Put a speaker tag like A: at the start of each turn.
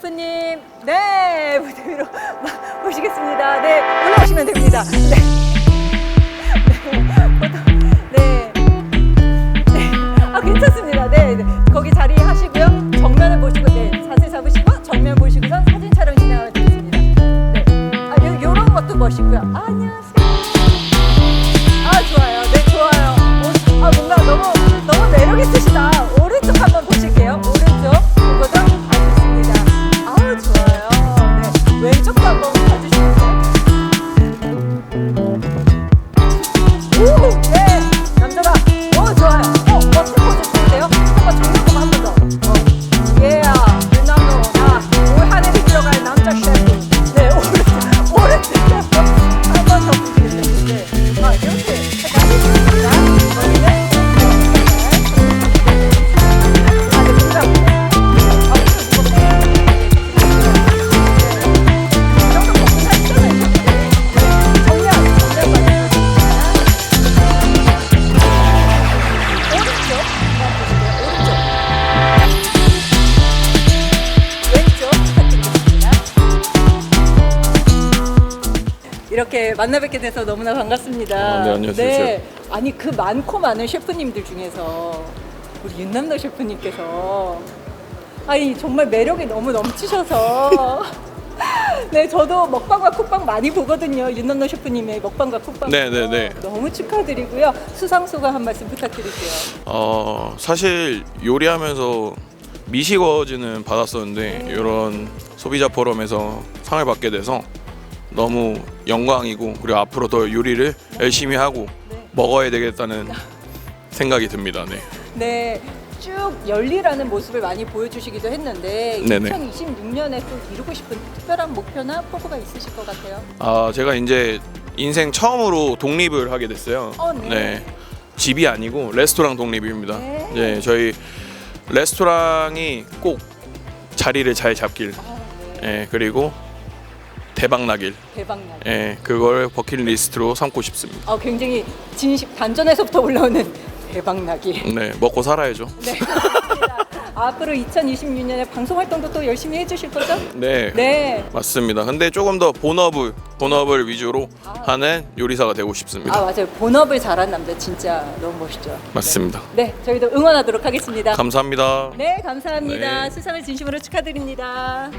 A: 셰프님, 네 무대 위로 마- 모시겠습니다. 네 올라오시면 됩니다. 네. 네. 네. 아 괜찮습니다. 네, 네. 거기 자리 하시고요. 정면을 보시고 네 자세 잡으시고 정면 보시고선 사진 촬영 진행하도록 하겠습니다. 네. 아 요, 요런 것도 멋있고요. 아 이렇게 만나 뵙게 돼서 너무나 반갑습니다.
B: 아, 네, 안녕하세요,
A: 아니 그 많고 많은 셰프님들 중에서 우리 윤남도 셰프님께서 아니 정말 매력이 너무 넘치셔서 네 저도 먹방과 쿡방 많이 보거든요 윤남도 셰프님의 먹방과 쿡방
B: 네, 네, 네.
A: 너무 축하드리고요 수상 소감 한 말씀 부탁드릴게요.
B: 어 사실 요리하면서 미식어즈는 받았었는데
A: 네.
B: 이런 소비자 포럼에서 상을 받게 돼서 너무 영광이고 그리고 앞으로 더 요리를 열심히 하고
A: 네.
B: 먹어야 되겠다는 생각이 듭니다. 네.
A: 네. 쭉 열리라는 모습을 많이 보여주시기도 했는데
B: 네네.
A: 2026년에 또 이루고 싶은 특별한 목표나 포부가 있으실 것 같아요.
B: 아 제가 이제 인생 처음으로 독립을 하게 됐어요.
A: 어, 네.
B: 집이 아니고 레스토랑 독립입니다.
A: 네.
B: 네, 저희 레스토랑이 꼭 자리를 잘 잡길.
A: 아, 네.
B: 예, 그리고 대박 나길.
A: 대박 나.
B: 예, 그걸 버킷리스트로 삼고 싶습니다.
A: 아, 굉장히 진심 단전에서부터 올라오는 대박 나기.
B: 네, 먹고 살아야죠.
A: 네. 앞으로 2026년에 방송 활동도 또 열심히 해주실 거죠?
B: 네,
A: 네.
B: 맞습니다. 근데 조금 더 본업을 본업을 위주로 하는 요리사가 되고 싶습니다.
A: 아 맞아요. 본업을 잘한 남자 진짜 너무 멋있죠.
B: 맞습니다.
A: 네, 저희도 응원하도록 하겠습니다.
B: 감사합니다.
A: 네, 감사합니다.
B: 네.
A: 수상을 진심으로 축하드립니다.